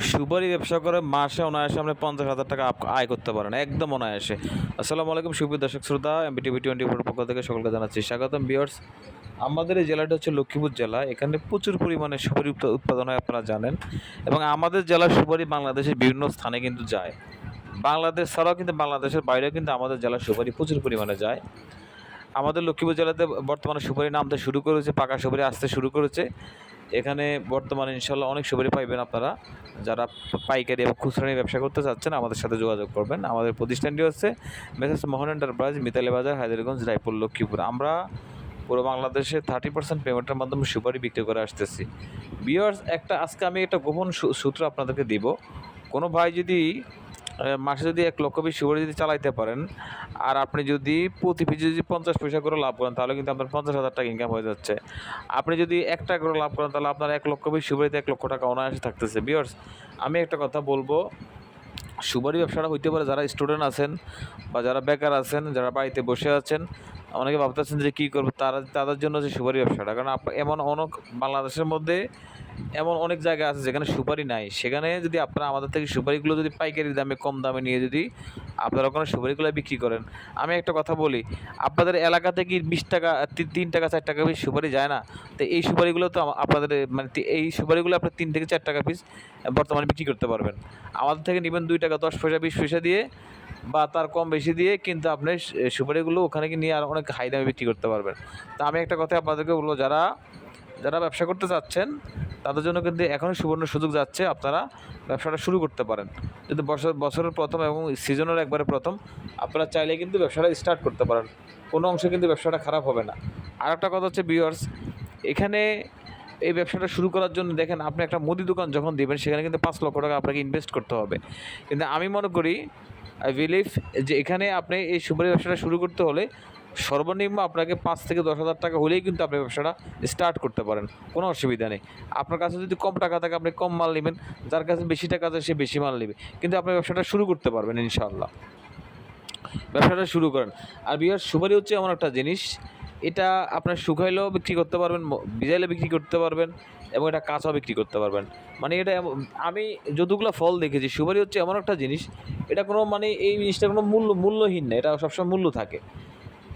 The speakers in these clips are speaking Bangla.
সুপারি ব্যবসা করে মাসে অনায়াসে আপনি পঞ্চাশ হাজার টাকা আয় করতে পারেন, একদম অনায়াসে। আসসালামু আলাইকুম, সুপ্রিয় দর্শক শ্রোতা এমবি টিভি টোয়েন্টি ফোর পক্ষ থেকে সকলকে জানাচ্ছি স্বাগতম। বিয়ার্স আমাদের এই জেলাটা হচ্ছে লক্ষ্মীপুর জেলা, এখানে প্রচুর পরিমাণে সুপারি উৎপা- উৎপাদন হয় আপনারা জানেন এবং আমাদের জেলার সুপারি বাংলাদেশের বিভিন্ন স্থানে কিন্তু যায়। বাংলাদেশ ছাড়াও কিন্তু বাংলাদেশের বাইরেও কিন্তু আমাদের জেলার সুপারি প্রচুর পরিমাণে যায়। আমাদের লক্ষ্মীপুর জেলাতে বর্তমানে সুপারি নামতে শুরু করেছে, পাকা সুপারি আসতে শুরু করেছে। এখানে বর্তমানে ইনশাল্লাহ অনেক সুপারি পাইবেন আপনারা। যারা পাইকারি এবং খুচরা নিয়ে ব্যবসা করতে চাচ্ছেন, আমাদের সাথে যোগাযোগ করবেন। আমাদের প্রতিষ্ঠানটি হচ্ছে মেসেজ মোহন এন্টারপ্রাইজ, মিতালি বাজার হায়দারগঞ্জ রায়পুর, লক্ষ্মীপুর। আমরা পুরো বাংলাদেশে থার্টি পার্সেন্ট পেমেন্টের মাধ্যমে সুপারি বিক্রি করে আসতেছি। বিয়ার্স একটা, আজকে আমি একটা গোপন সূত্র আপনাদেরকে দিব। কোনো ভাই যদি মাসে যদি এক লক্ষ বিশ সুপারি যদি চালাইতে পারেন, আর আপনি যদি প্রতি পিস যদি পঞ্চাশ পয়সা করে লাভ করেন, তাহলে কিন্তু আপনার পঞ্চাশ হাজার টাকা ইনকাম হয়ে যাচ্ছে। আপনি যদি এক টাকা করে লাভ করেন, তাহলে আপনার এক লক্ষ বিশ সুপারিতে এক লক্ষ টাকা অনায়াসে থাকতেছে। বিয়ার্স আমি একটা কথা বলব, সুপারি ব্যবসাটা হইতে পারে যারা স্টুডেন্ট আছেন বা যারা বেকার আছেন, যারা বাড়িতে বসে আছেন অনেকে ভাবতেছেন যে কী করব? তারা, তাদের জন্য যে সুপারি ব্যবসাটা। কারণ এমন অনেক বাংলাদেশের মধ্যে এমন অনেক জায়গা আছে যেখানে সুপারি নাই। সেখানে যদি আপনারা আমাদের থেকে সুপারিগুলো যদি পাইকারি দামে, কম দামে নিয়ে যদি আপনারা ওখানে সুপারিগুলো বিক্রি করেন। আমি একটা কথা বলি, আপনাদের এলাকাতে কি বিশ টাকা তিন টাকা, চার টাকা পিস সুপারি যায় না? তো এই সুপারিগুলো তো আপনাদের মানে এই সুপারিগুলো আপনি তিন থেকে চার টাকা পিস বর্তমানে বিক্রি করতে পারবেন। আমাদের থেকে নেবেন দুই টাকা, দশ পয়সা, বিশ পয়সা দিয়ে বা তার কম বেশি দিয়ে কিন্তু আপনি সুপারিগুলো ওখানে নিয়ে আর অনেক হাই দামে বিক্রি করতে পারবেন। তা আমি একটা কথা আপনাদেরকে বলব, যারা যারা ব্যবসা করতে চাচ্ছেন, তাদের জন্য কিন্তু এখনও সুবর্ণ সুযোগ যাচ্ছে আপনারা ব্যবসাটা শুরু করতে পারেন। যদি বছর, বছরের প্রথম এবং সিজনের একবারে প্রথম, আপনারা চাইলে কিন্তু ব্যবসাটা স্টার্ট করতে পারেন। কোনো অংশে কিন্তু ব্যবসাটা খারাপ হবে না। আর একটা কথা হচ্ছে বিয়ার্স এখানে এই ব্যবসাটা শুরু করার জন্য দেখেন, আপনি একটা মুদি দোকান যখন দেবেন, সেখানে কিন্তু পাঁচ লক্ষ টাকা আপনাকে ইনভেস্ট করতে হবে। কিন্তু আমি মনে করি আই বিলিভ যে এখানে আপনি এই সুপারি ব্যবসাটা শুরু করতে হলে সর্বনিম্ন আপনাকে পাঁচ থেকে দশ হাজার টাকা হলেই কিন্তু আপনি ব্যবসাটা স্টার্ট করতে পারেন। কোনো অসুবিধা নেই। আপনার কাছে যদি কম টাকা থাকে, আপনি কম মাল নেবেন। যার কাছে বেশি টাকা আছে, সে বেশি মাল নেবে। কিন্তু আপনি ব্যবসাটা শুরু করতে পারবেন, ইনশাআল্লাহ। ব্যবসাটা শুরু করেন। আর বিহার, সুপারি হচ্ছে এমন একটা জিনিস এটা আপনার শুকাইলেও বিক্রি করতে পারবেন ভিজাইলে বিক্রি করতে পারবেন এবং এটা কাঁচাও বিক্রি করতে পারবেন। মানে এটা আমি যতগুলো ফল দেখেছি, সুপারি হচ্ছে এমন একটা জিনিস, এটা কোনো মানে এই জিনিসটা কোনো মূল্য, মূল্যহীন না, এটা সবসময় মূল্য থাকে।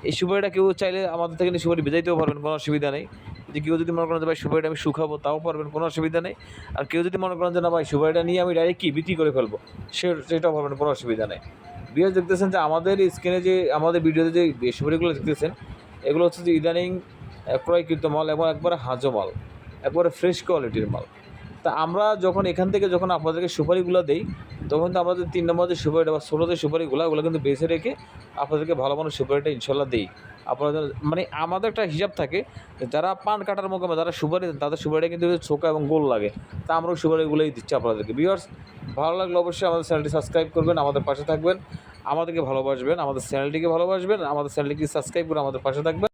এই সুপারিটা কেউ চাইলে আমাদের থেকে সুপারি বেজাইতেও পারবেন, কোনো অসুবিধা নেই। যে কেউ যদি মনে করেন যে, ভাই, সুপারিটা আমি শুকাবো তাও পারবেন, কোনো অসুবিধা নেই। আর কেউ যদি মনে করেন যে, না, ভাই, সুপারিটা নিয়ে আমি ডাইরেক্ট বিক্রি করে ফেলব সে, সেটাও পারবেন, কোনো অসুবিধা নেই। বিয়ার দেখতেছেন যে, আমাদের স্ক্রিনে যে, আমাদের ভিডিওতে যে সুপারিগুলো দেখতেছেন এগুলো হচ্ছে যে ইদানিং ক্রয়কৃত মাল এবং একবারে হাজো মাল, একবারে ফ্রেশ কোয়ালিটির মাল। তা আমরা যখন এখান থেকে যখন আপনাদেরকে সুপারিগুলো দেই, তখন তো আমাদের তিন নম্বর যে সুপারিটা বা ষোলো যে সুপারিগুলো, ওগুলো কিন্তু বেছে রেখে আপনাদেরকে ভালো মানের সুপারিটা ইনশাল্লাহ দিই। আপনাদের মানে আমাদের একটা হিসাব থাকে যারা পান কাটার মোকামে যারা সুপারি দেন, তাদের সুপারিটা কিন্তু ছোকা এবং গোল লাগে। তা আমরাও সুপারিগুলোই দিচ্ছি আপনাদেরকে। ভিউয়ার্স ভালো লাগলে অবশ্যই আমাদের চ্যানেলটি সাবস্ক্রাইব করবেন, আমাদের পাশে থাকবেন। আমাদেরকে ভালোবাসবেন আমাদের চ্যানেলটিকে ভালোবাসবেন আমাদের চ্যানেলটিকে সাবস্ক্রাইব করে আমাদের পাশে থাকবেন।